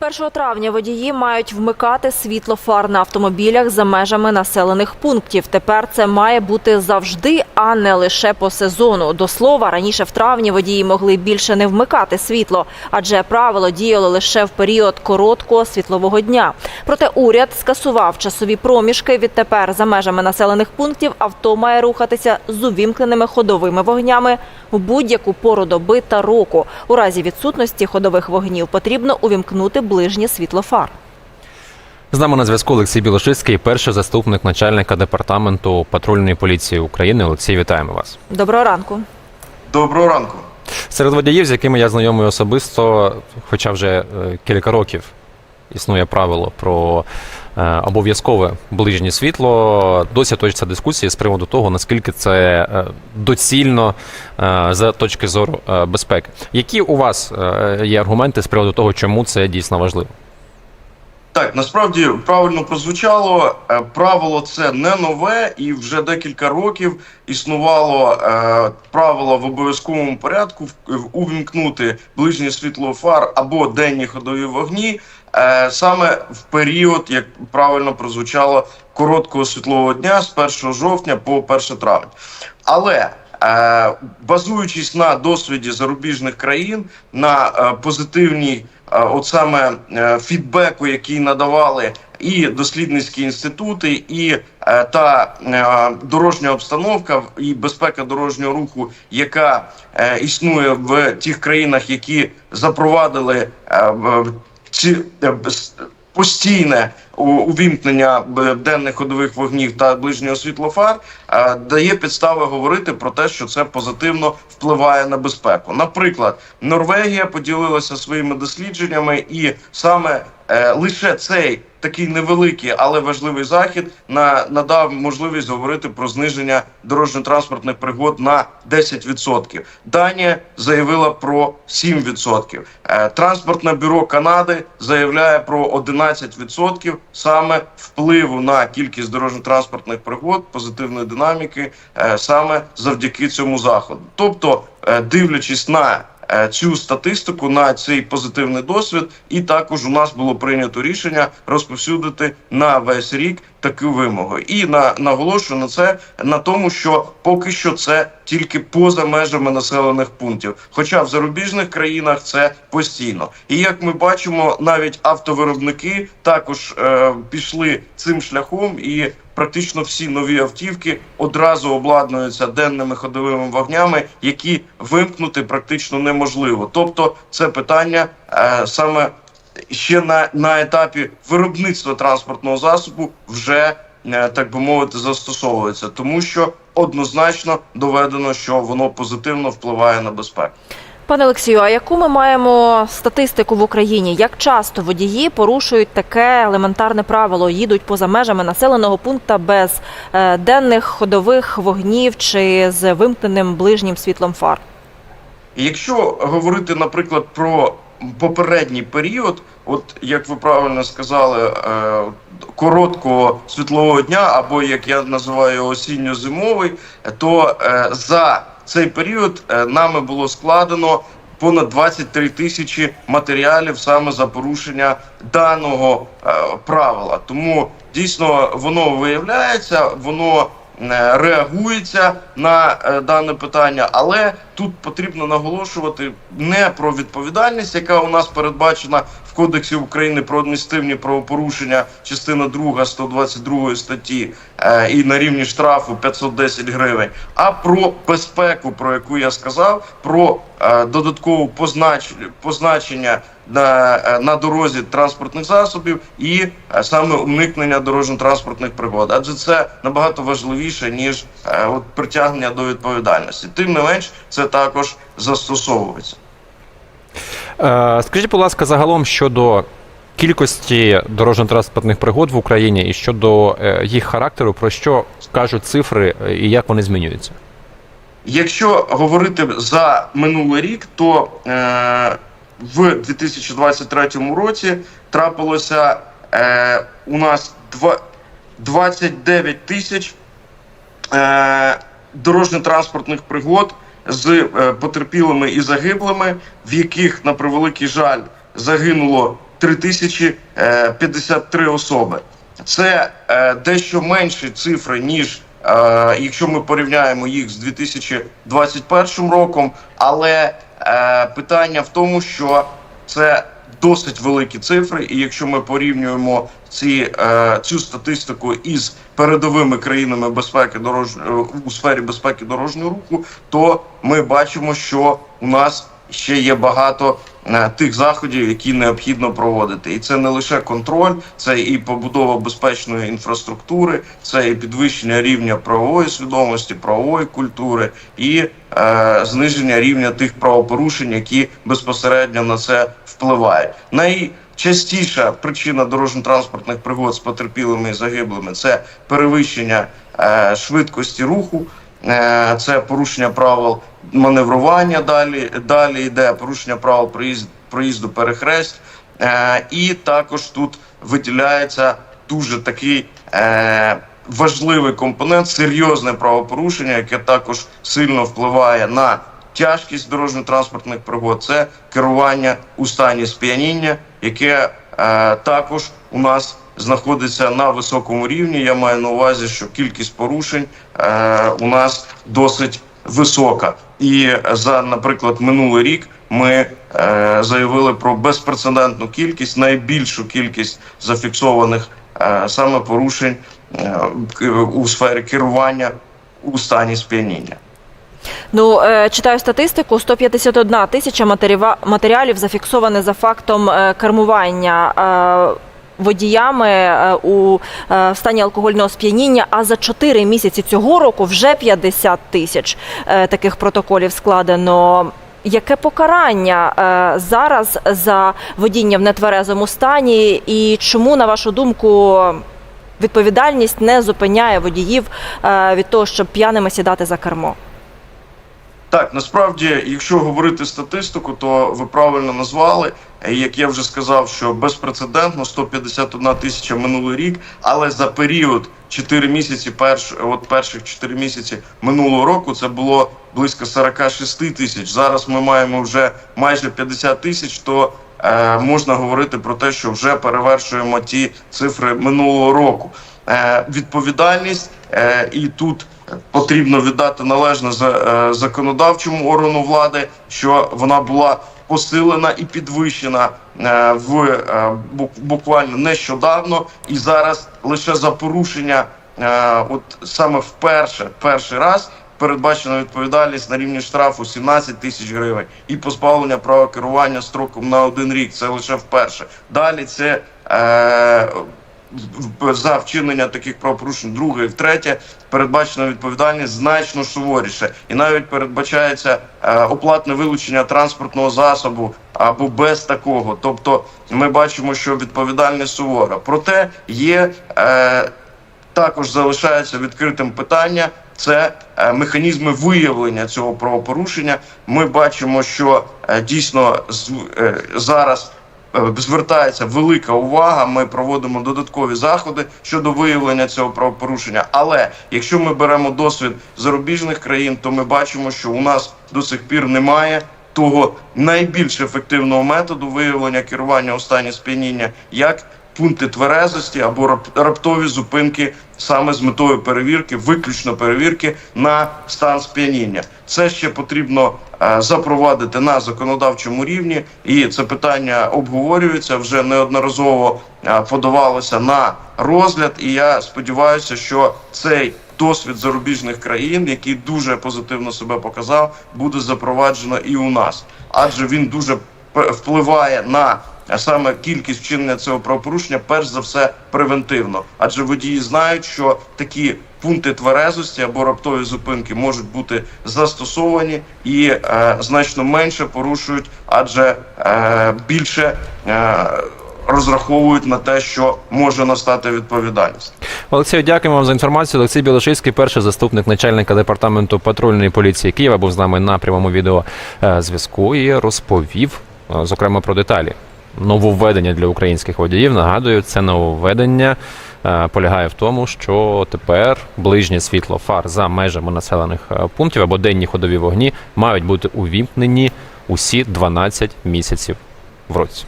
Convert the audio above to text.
З 1 травня водії мають вмикати світло фар на автомобілях за межами населених пунктів. Тепер це має бути завжди, а не лише по сезону. До слова, раніше в травні водії могли більше не вмикати світло, адже правило діяло лише в період короткого світлового дня. Проте уряд скасував часові проміжки. Відтепер за межами населених пунктів авто має рухатися з увімкненими ходовими вогнями в будь-яку пору доби та року. У разі відсутності ходових вогнів потрібно увімкнути ближнє світло фар. З нами на зв'язку Олексій Білошицький, перший заступник начальника департаменту патрульної поліції України. Олексій, вітаємо вас. Доброго ранку. Доброго ранку. Серед водіїв, з якими я знайомий особисто, хоча вже е, кілька років існує правило про е, обов'язкове ближнє світло, досі точиться дискусія з приводу того, наскільки це е, доцільно е, з точки зору безпеки. Які у вас є аргументи з приводу того, чому це дійсно важливо? Так, насправді правильно прозвучало. Е, Правило це не нове, і вже декілька років існувало е, правило в обов'язковому порядку увімкнути ближнє світло фар або денні ходові вогні. е, Саме в період, як правильно прозвучало, короткого світлового дня з 1 жовтня по 1 травня. Але базуючись на досвіді зарубіжних країн, на е, позитивній, е, от саме е, фідбеку, який надавали і дослідницькі інститути, і е, та е, дорожня обстановка і безпека дорожнього руху, яка е, існує в тих країнах, які запровадили е, ці е, постійне увімкнення денних ходових вогнів та ближнього світлофар е, дає підстави говорити про те, що це позитивно впливає на безпеку. Наприклад, Норвегія поділилася своїми дослідженнями, і саме е, лише цей такий невеликий, але важливий захід на надав можливість говорити про зниження дорожньо-транспортних пригод на 10%. Данія заявила про 7%. Е, Транспортне бюро Канади заявляє про 11% саме впливу на кількість дорожньо-транспортних пригод, позитивної динаміки, е, саме завдяки цьому заходу. Тобто, е, дивлячись на цю статистику на цей позитивний досвід, і також у нас було прийнято рішення розповсюдити на весь рік таку вимогу. І на наголошую на це на тому, що поки що це тільки поза межами населених пунктів. Хоча в зарубіжних країнах це постійно. І як ми бачимо, навіть автовиробники також е, пішли цим шляхом і. Практично всі нові автівки одразу обладнуються денними ходовими вогнями, які вимкнути практично неможливо. Тобто, це питання е, саме ще на, на етапі виробництва транспортного засобу вже е, так би мовити застосовується, тому що однозначно доведено, що воно позитивно впливає на безпеку. Пане Олексію, а яку ми маємо статистику в Україні? Як часто водії порушують таке елементарне правило, їдуть поза межами населеного пункту без е, денних ходових вогнів чи з вимкненим ближнім світлом фар? Якщо говорити, наприклад, про попередній період, от як ви правильно сказали, е, короткого світлового дня, або як я називаю осінньо-зимовий, то е, за цей період е, нами було складено понад 23 тисячі матеріалів саме за порушення даного е, правила. Тому дійсно воно виявляється, воно е, реагується на дане питання, але тут потрібно наголошувати не про відповідальність, яка у нас передбачена Кодексі України про адміністративні правопорушення, частина 2 122 статті, е, і на рівні штрафу 510 гривень, а про безпеку, про яку я сказав, про е, додаткову познач... позначення на, е, на дорозі транспортних засобів і е, саме уникнення дорожньо-транспортних пригод. Адже це набагато важливіше ніж е, от притягнення до відповідальності. Тим не менш, це також застосовується. Е, Скажіть, будь ласка, загалом щодо кількості дорожньо-транспортних пригод в Україні і щодо е, їх характеру, про що кажуть цифри е, і як вони змінюються? Якщо говорити за минулий рік, то е, в 2023 році трапилося е, у нас два, 29 тисяч е, дорожньо-транспортних пригод з е, потерпілими і загиблими, в яких, на превеликий жаль, загинуло 3053 особи. Це е, дещо менші цифри, ніж е, якщо ми порівняємо їх з 2021 роком. Але е, питання в тому, що це досить великі цифри, і якщо ми порівнюємо ці, е, цю статистику із передовими країнами безпеки дорож... е, у сфері безпеки дорожнього руху, то ми бачимо, що у нас ще є багато е, тих заходів, які необхідно проводити, і це не лише контроль, це і побудова безпечної інфраструктури, це і підвищення рівня правової свідомості, правової культури і е, зниження рівня тих правопорушень, які безпосередньо на це впливають. Найчастіша причина дорожньо-транспортних пригод з потерпілими і загиблими це перевищення е, швидкості руху. Е, Це порушення правил маневрування. Далі далі йде порушення правил проїзд, проїзду перехрест. Е, І також тут виділяється дуже такий е, важливий компонент, серйозне правопорушення, яке також сильно впливає на тяжкість дорожньо-транспортних пригод. Це керування у стані сп'яніння, яке е, також у нас знаходиться на високому рівні. Я маю на увазі, що кількість порушень е, у нас досить висока. І за, наприклад, минулий рік ми е, заявили про безпрецедентну кількість, найбільшу кількість зафіксованих е, саме порушень е, у сфері керування у стані сп'яніння. Ну, е, читаю статистику: 151 тисяча матеріалів зафіксовані за фактом е, кермування. Водіями е, у е, стані алкогольного сп'яніння, а за 4 місяці цього року вже 50 тисяч е, таких протоколів складено. Яке покарання зараз за водіння в нетверезому стані, і чому, на вашу думку, відповідальність не зупиняє водіїв від того, щоб п'яними сідати за кермо? Так, насправді, якщо говорити статистику, то ви правильно назвали. Е, Як я вже сказав, що безпрецедентно 151 тисяча минулий рік, але за період 4 місяці, перш, от перших 4 місяці минулого року, це було близько 46 тисяч. Зараз ми маємо вже майже 50 тисяч. То е, можна говорити про те, що вже перевершуємо ті цифри минулого року. Е, відповідальність е, і тут потрібно віддати належне е, законодавчому органу влади, що вона була посилена і підвищена в буквально нещодавно, і зараз лише за порушення, от саме вперше, перший раз. Передбачена відповідальність на рівні штрафу 17 тисяч гривень і позбавлення права керування строком на один рік. Це лише вперше. Далі це е, за вчинення таких правопорушень друге і втретє передбачена відповідальність значно суворіше, і навіть передбачається е, оплатне вилучення транспортного засобу або без такого. Тобто, ми бачимо, що відповідальність сувора. Проте є е, також залишається відкритим питання. Це е, механізми виявлення цього правопорушення. Ми бачимо, що е, дійсно зараз звертається велика увага. Ми проводимо додаткові заходи щодо виявлення цього правопорушення. Але якщо ми беремо досвід зарубіжних країн, то ми бачимо, що у нас до сих пір немає того найбільш ефективного методу виявлення керування у стані сп'яніння, як пункти тверезості або рап- раптові зупинки саме з метою перевірки, виключно перевірки на стан сп'яніння. Це ще потрібно е, запровадити на законодавчому рівні, і це питання обговорюється вже неодноразово е, подавалося на розгляд. І я сподіваюся, що цей досвід зарубіжних країн, який дуже позитивно себе показав, буде запроваджено і у нас, адже він дуже впливає на а саме кількість вчинення цього правопорушення, перш за все превентивно, адже водії знають, що такі пункти тверезості або раптові зупинки можуть бути застосовані і е, значно менше порушують, адже е, більше е, розраховують на те, що може настати відповідальність. Олексію, дякуємо вам за інформацію. Олексій Білошицький, перший заступник начальника департаменту патрульної поліції Києва, був з нами на прямому відео е, зв'язку і розповів, е, зокрема, про деталі. Нововведення для українських водіїв. Нагадую, це нововведення е, полягає в тому, що тепер ближнє світло фар за межами населених е, пунктів або денні ходові вогні мають бути увімкнені усі 12 місяців в році.